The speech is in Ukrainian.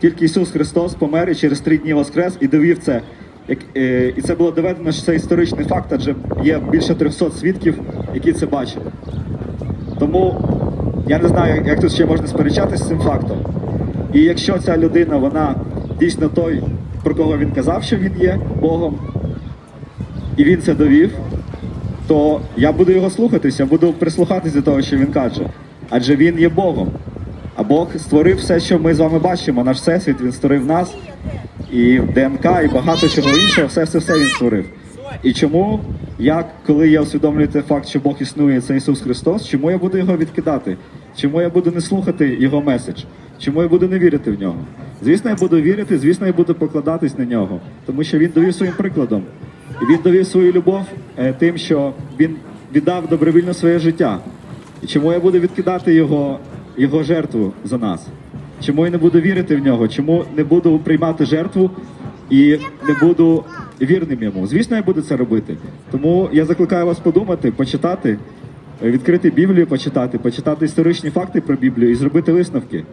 тільки Ісус Христос помер і через три дні воскрес і довів це. Е, і це було доведено, що це історичний факт, адже є більше 300 свідків, які це бачили. Тому я не знаю, як тут ще можна сперечатися з цим фактом. І якщо ця людина, вона дійсно той, про кого він казав, що він є Богом, і він це довів, то я буду його слухатися, буду прислухатися до того, що він каже. Адже він є Богом. А Бог створив все, що ми з вами бачимо, наш всесвіт, він створив нас, і ДНК, і багато чого іншого, все все все він створив. І чому я, коли я усвідомлюю той факт, що Бог існує, це Ісус Христос, чому я буду його відкидати? Чому я буду не слухати його меседж? Чому я буду не вірити в нього? Звісно, я буду вірити, звісно, я буду покладатись на нього, тому що він довів своїм прикладом. І він довів свою любов е, тим, що він віддав добровільно своє життя. І чому я буду відкидати його, його жертву за нас? Чому я не буду вірити в нього? Чому не буду приймати жертву і не буду вірним йому? Звісно, я буду це робити. Тому я закликаю вас подумати, почитати, відкрити Біблію, почитати, почитати історичні факти про Біблію і зробити висновки.